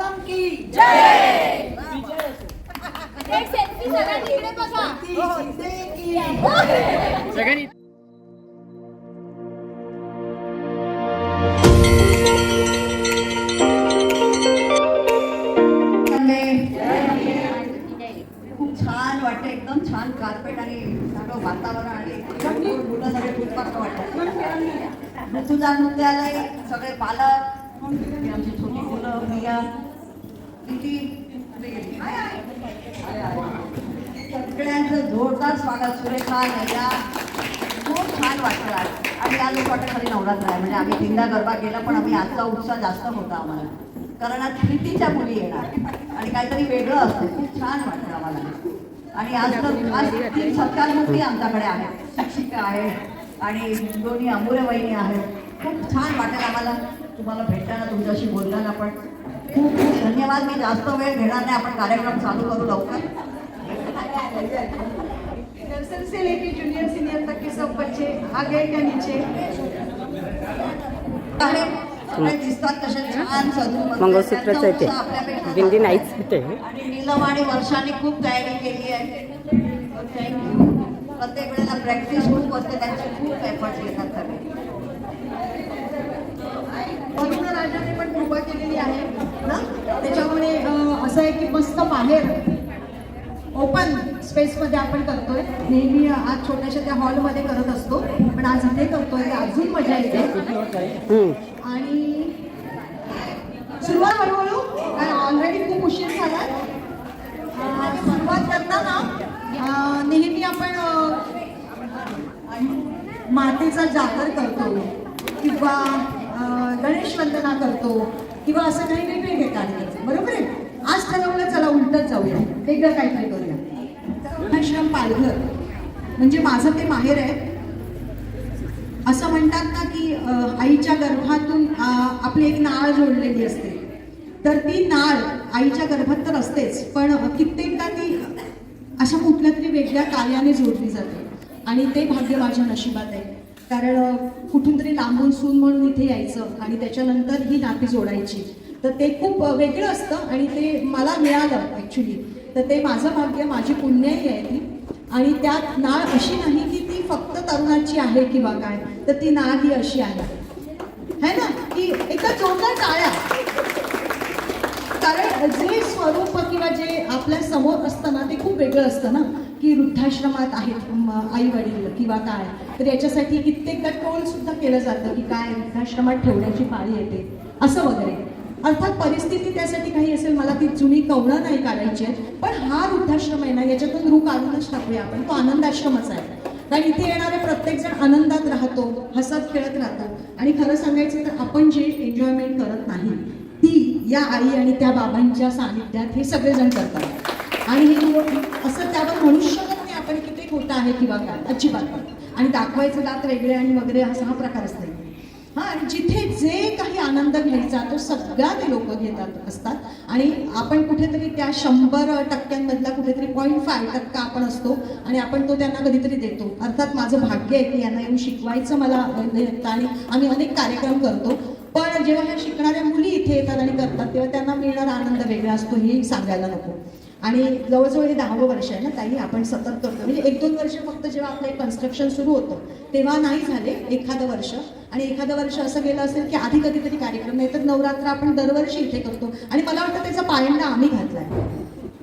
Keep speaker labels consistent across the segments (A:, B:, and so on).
A: आश्रम की
B: सगळ्यांनी
C: सगळ्यांनी
A: खूप छान वाटतं एकदम छान कार्पेट आणि सगळं वातावरण आणि मुलं सगळे फुटपाथ वाटतं ऋतुजा नृत्यालय सगळे पालक आमची छोटी मुलं मिया किती कुठे गेली? हाय, हाय. हाय, हाय. सगळ्यांचं जोरदार स्वागत सुरेखा नैया. खूप छान वाटतं आज. आणि आज असं वाटतं खरी नवरात्र आहे. म्हणजे आम्ही दिंडा गरबा केला पण आम्ही आजचा उत्साह जास्त होता आम्हाला. कारण आज प्रीतीच्या मुली येणार? आणि काहीतरी वेगळं असतं. खूप छान वाटलं आम्हाला. आणि आज तर आज तीन सत्कारमूर्ती आमच्याकडे आहेत. शिक्षिका आहे आणि दोन्ही अमूल्य वहिनी आहेत. खूप छान वाटेल आम्हाला. तुम्हाला भेटताना तुमच्याशी बोलताना पण. खूप खूप धन्यवाद. मी जास्त वेळ घेणार नाही. आपण कार्यक्रम चालू करू लवकर.
D: नर्सरी से लेके जूनियर सीनियर तक के सब बच्चे आगे या नीचे?
A: दिसतात कसे छान सजून.
C: मंगळसूत्रच आहे ते. बिंदी नाहीच. ते
A: आणि नीलम आणि वर्षाने खूप तयारी केली आहे. थँक्यू प्रत्येक वेळेला प्रॅक्टिस खूप असते त्यांचे खूप एफर्ट्स घेतात
D: राजाने पण कृपा केलेली आहे ना? त्याच्यामुळे असं आहे की मस्त बाहेर ओपन स्पेसमध्ये आपण करतोय. नेहमी आज छोट्याशा त्या हॉलमध्ये करत असतो. पण आज इथे करतोय. अजून मजा येते. आणि सुरुवात हळूहळू कारण ऑलरेडी खूप उशीर झाला. सुरुवात करताना नेहमी आपण मातेचा जागर करतो. किंवा गणेश वंदना करतो. किंवा असं काही वेगवेगळे कार्य करतो बरोबर आहे? आज ठरवलं चला उलटच जाऊया. वेगळं काहीतरी पालघर म्हणजे माझं ते माहेर आहे. असं म्हणतात ना की आईच्या गर्भातून आपली एक नाळ जोडलेली असते. तर ती नाळ आईच्या गर्भात तर असतेच पण कित्येकदा ती अशा कुठल्या तरी वेगळ्या कार्याने जोडली जाते. आणि ते भाग्य माझ्या नशिबात आहे. कारण कुठून तरी लांबून सून म्हणून इथे यायचं आणि त्याच्यानंतर ही नाती जोडायची. तर ते खूप वेगळं असतं आणि ते मला मिळालं ॲक्च्युली तर ते माझं भाग्य माझी पुण्याही आहे ती. आणि त्यात नाळ अशी नाही की ती फक्त तरुणाची आहे किंवा काय तर ती नाळ ही अशी आहे. है ना? की एकदा जोरदार टाळ्या. कारण जे स्वरूप किंवा जे आपल्यासमोर असतं ना ते खूप वेगळं असतं ना की वृद्धाश्रमात आहेत आई वडील किंवा काय. तर याच्यासाठी कित्येकदा टोल सुद्धा केलं जातं की काय वृद्धाश्रमात ठेवण्याची पाळी येते असं वगैरे. अर्थात परिस्थिती त्यासाठी काही असेल मला ती जुनी कवणं नाही काढायची आहे पण हा वृद्धाश्रम आहे ना याच्यातून रूप काढूनच टाकूया आपण. तो आनंदाश्रमच आहे. कारण इथे येणारे प्रत्येकजण आनंदात राहतो हसत खेळत राहतो. आणि खरं सांगायचं तर आपण जे एन्जॉयमेंट करत नाही ती या आई आणि त्या बाबांच्या सानिध्यात हे सगळेजण करतात. आणि हे असं त्यावर म्हणू शकत नाही आपण किती ते खोटं आहे किंवा काय अजिबात. आणि दाखवायचं दात वेगळे आणि वगैरे असा हा प्रकार असतो हा आणि जिथे जे काही आनंद घ्यायचा तो सगळा ते लोक घेतात असतात. आणि आपण कुठेतरी त्या शंभर टक्क्यांमधला कुठेतरी पॉईंट फाय टक्का आपण असतो आणि आपण तो त्यांना कधीतरी देतो. अर्थात माझं भाग्य आहे की यांना येऊन शिकवायचं मला येतं आणि आम्ही अनेक कार्यक्रम करतो. पण जेव्हा ह्या शिकणाऱ्या मुली इथे येतात आणि करतात तेव्हा त्यांना मिळणारा आनंद वेगळा असतो हे सांगायला नको. आणि जवळजवळ हे दहावं वर्ष आहे ना ताई आपण सतत करतो. म्हणजे एक दोन वर्ष फक्त जेव्हा आपलं कन्स्ट्रक्शन सुरू होतं तेव्हा नाही झाले एखादं वर्ष. आणि एखादं वर्ष असं गेलं असेल की आधी कधीतरी कार्यक्रम नाही तर नवरात्र आपण दरवर्षी इथे करतो. आणि मला वाटतं त्याचा पायंडा आम्ही घातलाय.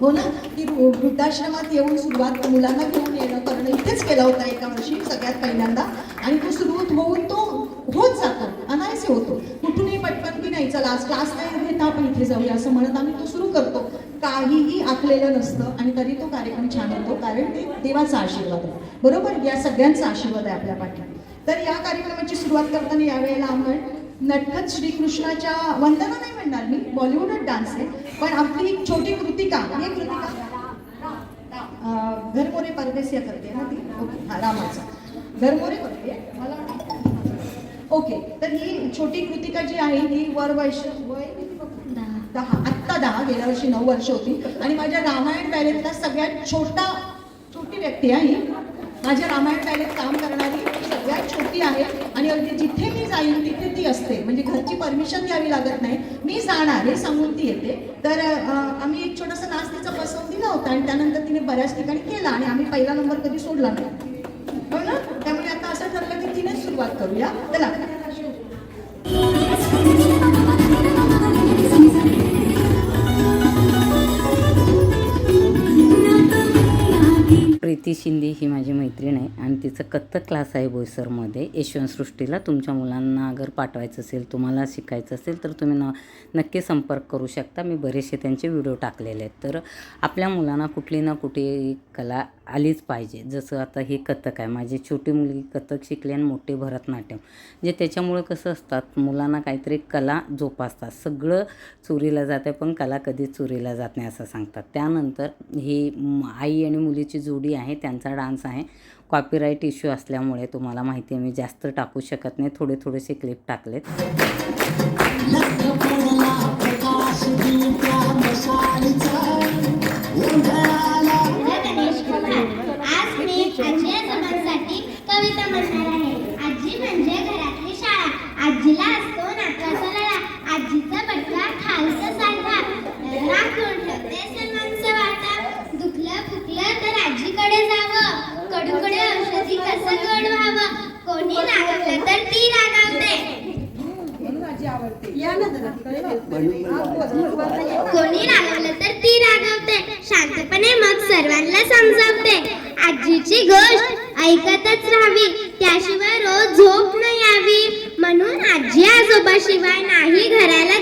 D: हो ना? की वृद्धाश्रमात येऊन सुरुवात मुलांना घेऊन येणं करणं इथेच केलं होतं एका वर्षी सगळ्यात पहिल्यांदा. आणि तो सुरू होऊन तो होत जातो अनायसे होतो. कुठूनही पटकन की नाही चला आज क्लास नाही घेता आपण इथे जाऊया असं म्हणत आम्ही तो सुरू करतो. काहीही आखलेलं नसतं आणि तरी तो कार्यक्रम छान होतो कारण ते देवाचा आशीर्वाद आहे. बरोबर? या सगळ्यांचा आशीर्वाद आहे आपल्या पाठी तर या कार्यक्रमाची सुरुवात करताना यावेळेला आपण नटखत श्रीकृष्णाच्या वंदना नाही म्हणणार मी बॉलिवूडच डान्स आहे पण आपली एक छोटी कृतिका ही कृतिका. घरमोरे परदेसिया करते ना ती? ओके हा रामाचा. घरमोरे करते मला ओके तर ही छोटी कृतिका जी आहे ही वर वैश वय? दहा आत्ता दहा गेल्या वर्षी नऊ वर्ष होती. आणि माझ्या रामायण बॅलेटला सगळ्यात छोटा छोटी व्यक्ती आहे ही. माझ्या रामायण बॅलेट काम करणारी सगळ्यात छोटी आहे आणि अगदी जिथे मी जाईल तिथे ती असते. म्हणजे घरची परमिशन घ्यावी लागत नाही. मी जाणार हे सांगून ती येते. तर आम्ही एक छोटासा नाच तिचा बसवून दिला होता आणि त्यानंतर तिने बऱ्याच ठिकाणी केला आणि आम्ही पहिला नंबर कधी सोडला नाही. हो ना? त्यामुळे आता असं ठरलं की तिनेच सुरुवात करूया. चला.
C: प्रीती शिंदे ही माझी मैत्रीण आहे आणि तिचं कथ्थक क्लास आहे बोईसरमध्ये. यशवंत सृष्टीला तुमच्या मुलांना अगर पाठवायचं असेल तुम्हाला शिकायचं असेल तर तुम्ही न नक्की संपर्क करू शकता. मी बरेचसे त्यांचे व्हिडिओ टाकलेले आहेत. तर आपल्या मुलांना कुठली ना कुठली कला आलीच पाहिजे. जसं आता हे कथ्थक आहे. माझी छोटी मुलगी कथ्थक शिकली आणि मोठे भरतनाट्यम जे त्याच्यामुळं कसं असतात मुलांना काहीतरी कला जोपासतात. सगळं चोरीला जाते पण कला कधीच चोरीला जात नाही असं सांगतात. त्यानंतर ही आई आणि मुलीची जोडी आहे त्यांचा डान्स आहे. कॉपीराईट इश्यू असल्यामुळे तुम्हाला माहिती आहे मी जास्त टाकू शकत नाही. थोडे थोडेसे क्लिप टाकलेत.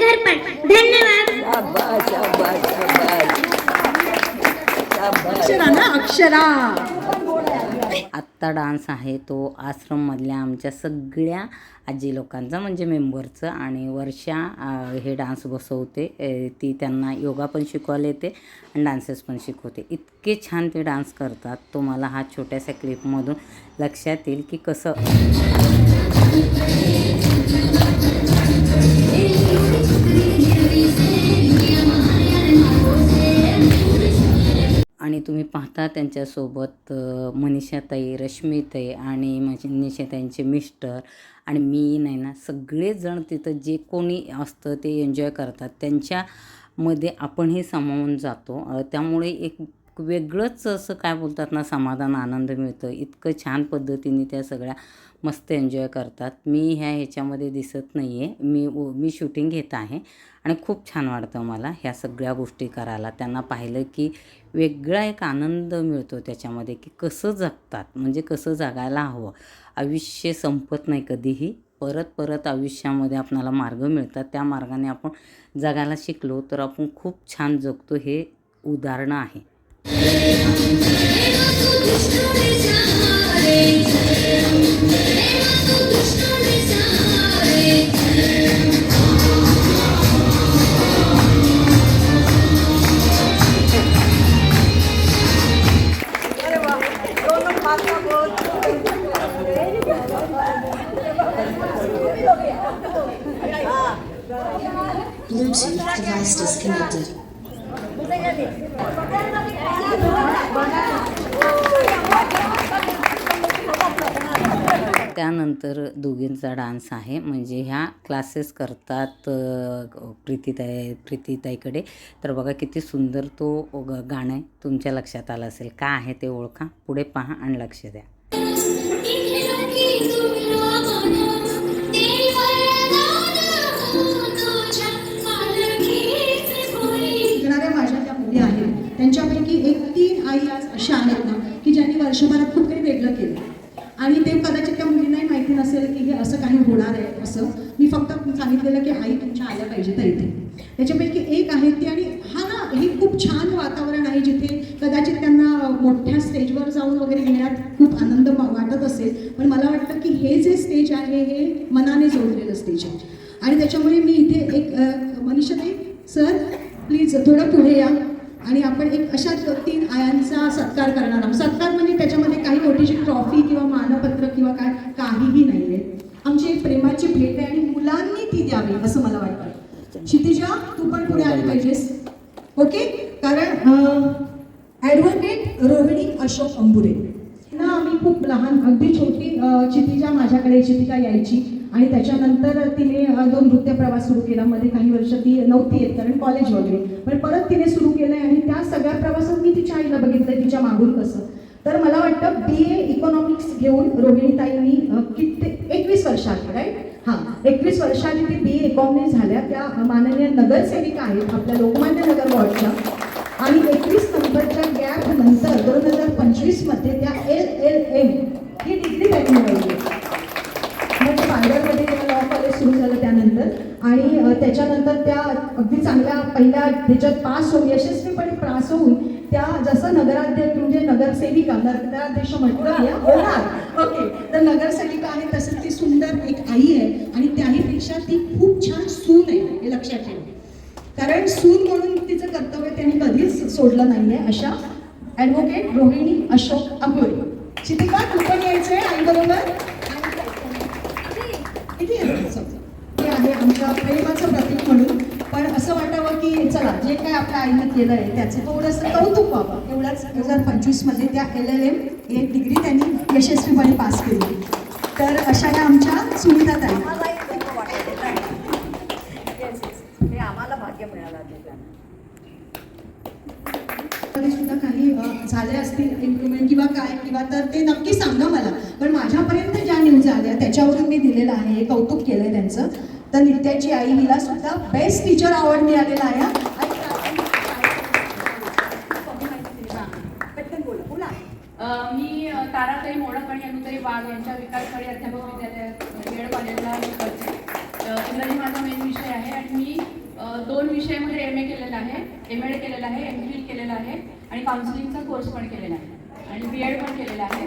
B: घराला धन्यवाद.
D: अक्षरा.
C: आत्ता डान्स आहे तो आश्रममधल्या आमच्या सगळ्या आजी लोकांचा म्हणजे मेंबरचं आणि वर्षा हे डान्स बसवते. ती त्यांना योगा पण शिकवायला येते आणि डान्सेस पण शिकवते. इतके छान ते डान्स करतात. तुम्हाला हा छोट्याशा क्लिपमधून लक्षात येईल की कसं आणि तुम्ही पाहता त्यांच्यासोबत मनीषाताई रश्मीताई आणि मनीषाताईंचे मिस्टर आणि मी नाही ना सगळेजण तिथं जे कोणी असतं ते एन्जॉय करतात. त्यांच्यामध्ये आपणही सामावून जातो. त्यामुळे एक वेगळंच असं काय बोलतात ना समाधान आनंद मिळतं. इतकं छान पद्धतीने त्या सगळ्या मस्त एन्जॉय करतात. मी ह्या ह्याच्यामध्ये दिसत नाही आहे मी मी शूटिंग घेत आहे आणि खूप छान वाटतं मला ह्या सगळ्या गोष्टी करायला. त्यांना पाहिलं की वेगळा एक आनंद मिळतो त्याच्यामध्ये की कसं जगतात म्हणजे कसं जगायला हवं. आयुष्य संपत नाही कधीही. परत परत आयुष्यामध्ये आपणाला मार्ग मिळतात. त्या मार्गाने आपण जगायला शिकलो तर आपण खूप छान जगतो हे उदाहरणं आहे.
A: अरे
E: Bluetooth device disconnected.
C: त्यानंतर दोघींचा डान्स आहे. म्हणजे ह्या क्लासेस करतात प्रीतीताई प्रीतीताईकडे. तर बघा किती सुंदर तो ग- गाणं आहे. तुमच्या लक्षात आलं असेल. का आहे ते ओळखा. पुढे पहा आणि लक्ष द्या.
D: त्यांच्यापैकी एक तीन आई आज अशा आहेत ना की ज्यांनी वर्षभरात खूप काही वेगळं केलं. आणि ते कदाचित त्या मुलींनाही माहिती नसेल की हे असं काही होणार आहे असं. मी फक्त सांगितलेलं की आई तुमच्या आल्या पाहिजेत इथे. त्याच्यापैकी एक आहे ती आणि हा ना हे खूप छान वातावरण आहे जिथे कदाचित त्यांना मोठ्या स्टेजवर जाऊन वगैरे घेण्यात खूप आनंद वाटत असेल. पण मला वाटतं की हे जे स्टेज आहे हे मनाने जोडलेलं स्टेज आहे. आणि त्याच्यामुळे मी इथे एक मनीषा ते सर प्लीज थोडं पुढे या. आणि आपण एक अशा तीन आयांचा सत्कार करणार आहोत. सत्कार म्हणजे त्याच्यामध्ये काही मोठीशी ट्रॉफी किंवा मानपत्र किंवा काय काहीही नाही आहे आमची एक प्रेमाची भेट आहे आणि मुलांनी ती द्यावी असं मला वाटतं. क्षितिजा तू पण पुढे आली पाहिजेस. ओके? कारण ॲडव्होकेट रोहिणी अशोक अंबुरे. ना आम्ही खूप लहान अगदी छोटी चितिजा माझ्याकडे क्षितिजा यायची. आणि त्याच्यानंतर तिने दोन नृत्य प्रवास सुरू केला. मध्ये काही वर्ष ती नव्हती येत कारण कॉलेज वगैरे. पण परत तिने सुरू केलंय आणि त्या सगळ्या प्रवासात मी तिच्या आईला बघितलं तिच्या मागून कसं. तर मला वाटतं बी ए इकॉनॉमिक्स घेऊन रोहिणीताईंनी अ, किती एकवीस वर्षात राईट हां एकवीस वर्षांनी ती बी ए इकॉनॉमिक्स झाल्या. त्या माननीय नगरसेविका आहेत आपल्या लोकमान्य नगर वॉर्डच्या. आणि एकवीस नंबरच्या गॅप नंतर दोन हजार पंचवीसमध्ये त्या एल एल एम ही डिग्री त्यांनी मिळवली. म्हणजे पालघरमध्ये लॉ कॉलेज सुरू झालं त्यानंतर. आणि त्याच्यानंतर त्या अगदी चांगल्या पहिल्या ह्याच्यात पास होऊन यशस्वीपणे पास होऊन त्या जसं नगराध्यक्ष म्हणजे नगरसेविका नगराध्यक्ष म्हटलं या होणार. ओके. तर नगरसेविका आहे तसं ती सुंदर एक आई आहे आणि त्याहीपेक्षा ती खूप छान सून आहे हे लक्षात ठेवा. कारण सून म्हणून तिचं कर्तव्य त्यांनी कधीच सोडलं नाहीये अशा ॲडव्होकेट रोहिणी अशोक अंबोरे शितिका तू पण यायचंय आई बरोबर? किती ते आहे आमच्या प्रेमाचं प्रतीक म्हणून. पण असं वाटावं की चला जे काय आपल्या आईनं केलं आहे त्याचं थोडंसं कौतुक व्हावं. एवढ्याच दोन हजार पंचवीसमध्ये त्या एल एल एम एक डिग्री त्यांनी यशस्वीपणे पास केली. तर अशा या आमच्या सुविधा ताई
A: आम्हालाही खूप वाटतं हे आम्हाला भाग्य मिळालं त्याच्यानं
D: मध्ये सुद्धा झाले असतील इम्प्रुव्हमेंट किंवा काय किंवा तर ते नक्की सांगा मला. पण माझ्यापर्यंत ज्या न्यूज आल्या त्याच्यावरून मी दिलेलं आहे हे कौतुक केलंय त्यांचं. तर नित्याची आई हिला सुद्धा बेस्ट टीचर अवॉर्ड मिळालेला आहे.
F: मी ताराताई मोडक आणि अनुताई वाघ यांच्या विकासकडे अध्यापक विद्यालयात बीएड कॉलेजला शिकवते अ, इंग्रजी माझा मेन विषय आहे आणि मी अ, दोन विषयामध्ये एम ए केलेला आहे. एम एड केलेला आहे एम फिल केलेला आहे आणि काउन्सिलिंगचा कोर्स पण केलेला आहे. आणि बी एड पण केलेला आहे.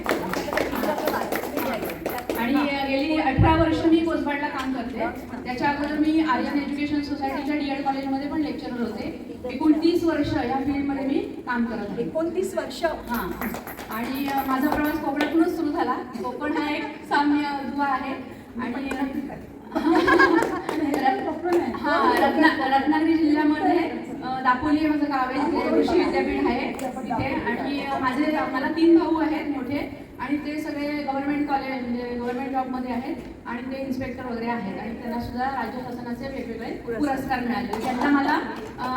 F: आणि गेली अठरा वर्ष मी कोसबाडला काम करते. त्याच्या अगोदर मी आर्यन एज्युकेशन सोसायटीच्या डी एड कॉलेजमध्ये पण लेक्चरर होते. एकूण तीस वर्ष या फील्डमध्ये मी काम करत होते.
A: एकोणतीस वर्ष?
F: हां. आणि माझा प्रवास कोकणातूनच सुरू झाला. कोकण हा एक साम्य दुवा आहे. आणि हा रत्ना रत्नागिरी जिल्ह्यामध्ये दापोली माझं गाव आहे कृषी विद्यापीठ आहे तिथे. आणि माझे मला तीन भाऊ आहेत मोठे आणि ते सगळे गव्हर्नमेंट कॉलेज म्हणजे गव्हर्नमेंट जॉबमध्ये आहेत आणि ते इन्स्पेक्टर वगैरे आहेत. आणि त्यांना सुद्धा राज्य शासनाचे वेगवेगळे पुरस्कार मिळाले. त्यांना मला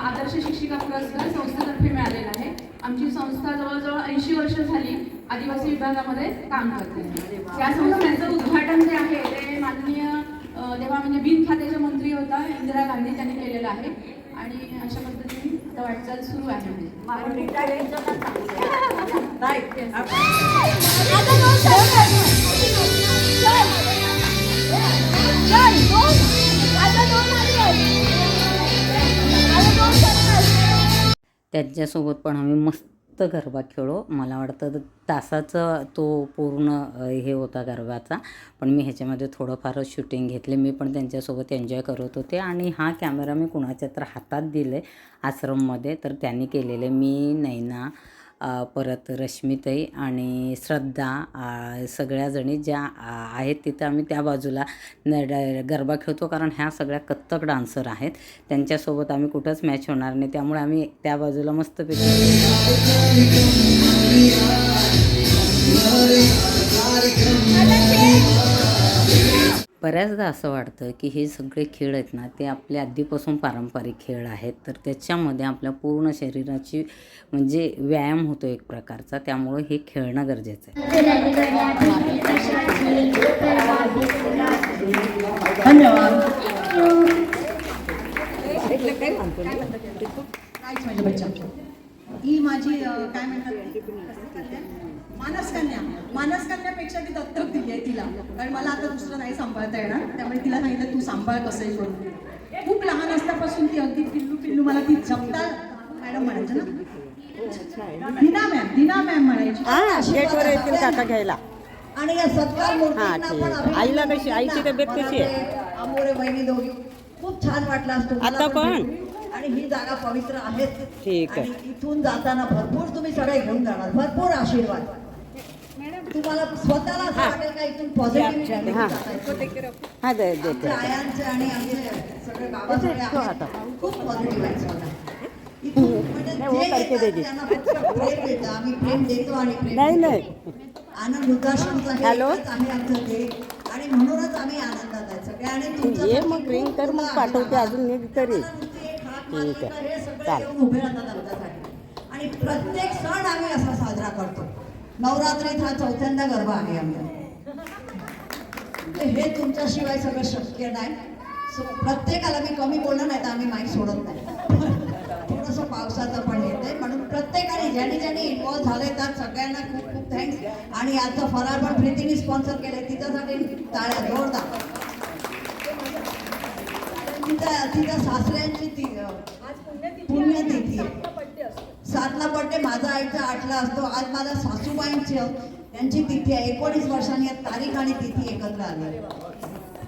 F: आदर्श शिक्षिका पुरस्कार संस्थेतर्फे मिळालेला आहे. आमची संस्था जवळजवळ ऐंशी वर्ष झाली आदिवासी विभागामध्ये काम करते. या संस्थेचं उद्घाटन जे आहे ते माननीय तेव्हा म्हणजे बिन खात्याचे मंत्री होता इंदिरा गांधी त्यांनी केलेलं आहे. आणि अशा पद्धतीने आता वाटचाल सुरू आहे. म्हणजे
C: त्यांच्यासोबत पण आम्ही मस्त गरबा खेळो. मला वाटतं तासाचा तो पूर्ण हे होता गरबाचा पण मी ह्याच्यामध्ये थोडंफार शूटिंग घेतले. मी पण त्यांच्यासोबत एन्जॉय करत होते. आणि हा कॅमेरा मी कुणाच्या तर हातात दिले आश्रममध्ये. तर त्यांनी केलेले मी नैना परत रश्मीताई आणि श्रद्धा सगळ्याजणी ज्या आहेत तिथं आम्ही त्या बाजूला न गरबा खेळतो. कारण ह्या सगळ्या कथ्थक डान्सर आहेत. त्यांच्यासोबत आम्ही कुठंच मॅच होणार नाही. त्यामुळे आम्ही त्या बाजूला मस्तपैकी बऱ्याचदा असं वाटतं की हे सगळे खेळ आहेत ना ते आपल्या आधीपासून पारंपरिक खेळ आहेत. तर त्याच्यामध्ये आपल्या पूर्ण शरीराची म्हणजे व्यायाम होतो एक प्रकारचा. त्यामुळे हे खेळणं गरजेचं आहे.
D: धन्यवाद.
A: ही माझी काय म्हणतात? मानसकन्या. मानसकन्यापेक्षा ती दत्तक दिली आहे तिला. कारण मला आता दुसरं नाही सांभाळता येणार. त्यामुळे तिला सांगितलं तू सांभाळ कसंही करून खूप लहान असल्यापासून ती अगदी पिल्लू पिल्लू मला ती जगता मॅडम म्हणायचं ना. दिना मॅम दिना मॅम म्हणायची.
G: येतील काका घ्यायला.
A: आणि या सत्कार मूर्तींना
G: आईला कशी? आईची तब्येत कशी आहे?
A: बहिणी दोघी खूप छान वाटलं असतं.
G: आता पण?
A: आणि ही जागा पवित्र आहेच
G: ठीक आहे.
A: आणि इथून जाताना भरपूर तुम्ही सगळे घेऊन जाणार. भरपूर आशीर्वाद. तुम्हाला स्वतःला असं वाटेल का इथून
G: हा. हा
A: आमच्या आयांचे आणि आमचे सगळे बाबा सगळे. खूप पॉझिटिव्ह आहेत स्वतः इथून म्हणजे देतं. आम्ही प्रेम देतो आणि आनंद हे
G: हॅलो?
A: आहे आमचं आणि म्हणूनच आम्ही आनंदात आहे आणि तुमचं
G: ये मग रिंग कर मग पाठवते अजून नीट करील
A: ठीक
G: आहे.
A: सगळे
G: चालेल.
A: येऊन उभे राहतात आमच्यासाठी. आणि प्रत्येक सण आम्ही असा साजरा करतो. नवरात्रीत हा चौथ्यांदा गरबा आहे म्हणजे हे तुमच्याशिवाय सगळं शक्य नाही. प्रत्येकाला मी कमी बोलणार नाही तर आम्ही माईक सोडत नाही. थोडंसं पावसाचं पण येते म्हणून प्रत्येकाने ज्यांनी ज्यांनी इन्व्हॉल्व झाले त्यात सगळ्यांना खूप खूप थँक्स आणि आजचं फराळ पण प्रीतीने स्पॉन्सर केले तिच्यासाठी टाळ्या जोरदार. तिच्या तिच्या सासऱ्यांची ती पुण्यतिथी सातला बड्डे माझा आईचा आठला असतो. आज माझ्या सासूबाईंची त्यांची तिथी आहे. एकोणीस वर्षांनी या तारीख आणि तिथी एकत्र आली.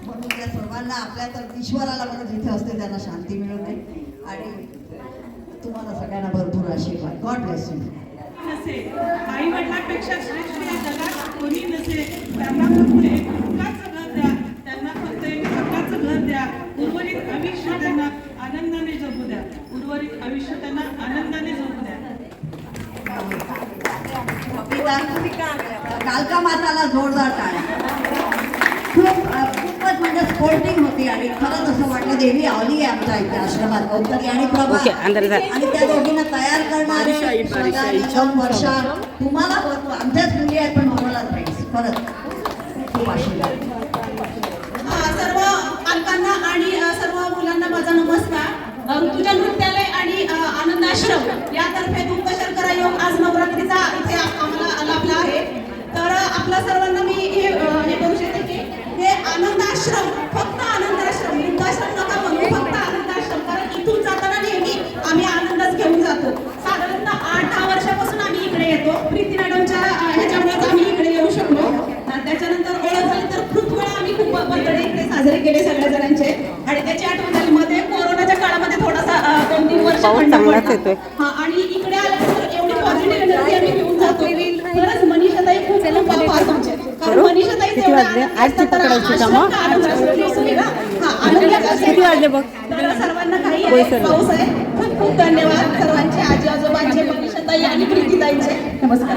A: म्हणून त्या सर्वांना आपल्या तर ईश्वराला म्हणून जिथे असते त्यांना शांती मिळू दे आणि तुम्हाला सगळ्यांना भरपूर आशीर्वाद. गॉड ब्लेस यू
H: नसेल आई वडिलांपेक्षा श्रेष्ठ या जगात कोणी नसेल त्यांना फक्त एक हक्काचं घर द्या. त्यांना फक्त एक हक्काचं घर द्या. आयुष्य त्यांना आनंदाने जगू द्या. उर्वरित आयुष्य त्यांना आनंदाने जगू द्या.
A: कालका माताला जोरदार टाळ्या खूप खूपच म्हणजे स्पोर्टिंग होती आणि खरंच असं वाटलं देवी आवली आहे आमच्या इथे आश्रमात गौतमी आणि प्रभा. आणि त्या दोघींना तयार करणारे वर्षा तुम्हाला आमच्याच मुली आहेत पण थँक्स खरंच. खूप आशीर्वाद.
H: पालकांना आणि सर्व मुलांना माझा नमस्कार. ऋतुजा नृत्यालय आणि आनंदाश्रम यातर्फे दुग्ध शर्करा योग आज नवरात्रीचा इथे आम्हाला लाभला आहे. तर आपल्या सर्वांना मी हे हे करू शकते की हे आनंदाश्रम फक्त आनंदाश्रम वृद्धाश्रम नका म्हणू फक्त आनंद आश्रम. कारण इथून जाताना नेहमी आम्ही आनंदच घेऊन जातो. साधारणतः आठ दहा वर्षापासून आम्ही इकडे येतो. प्रीती मॅडमच्या ह्याच्यामुळे ह्याच्यामुळेच आम्ही इकडे येऊ शकलो. त्याच्यानंतर खूप बर्थडे साजरे केले सगळ्या जणांचे. आणि त्याची आठवण झाली मध्ये कोरोनाच्या काळामध्ये थोडासा दोन तीन वर्ष खंड पडला. हा आणि इकडे आल्यानंतर एवढी पॉझिटिव्ह एनर्जी आम्ही घेऊन जातो. खरंच मनीषाताई खूप खूप आभार तुमचे कारण? मनीषाताई
G: किती वाजले?
H: हा,
G: बघ?
H: सर्वांना काही. पाऊस आहे. खूप खूप धन्यवाद सर्वांचे आजी आजोबांचे मनीषाताई आणि प्रीतीताईंचे. नमस्कार.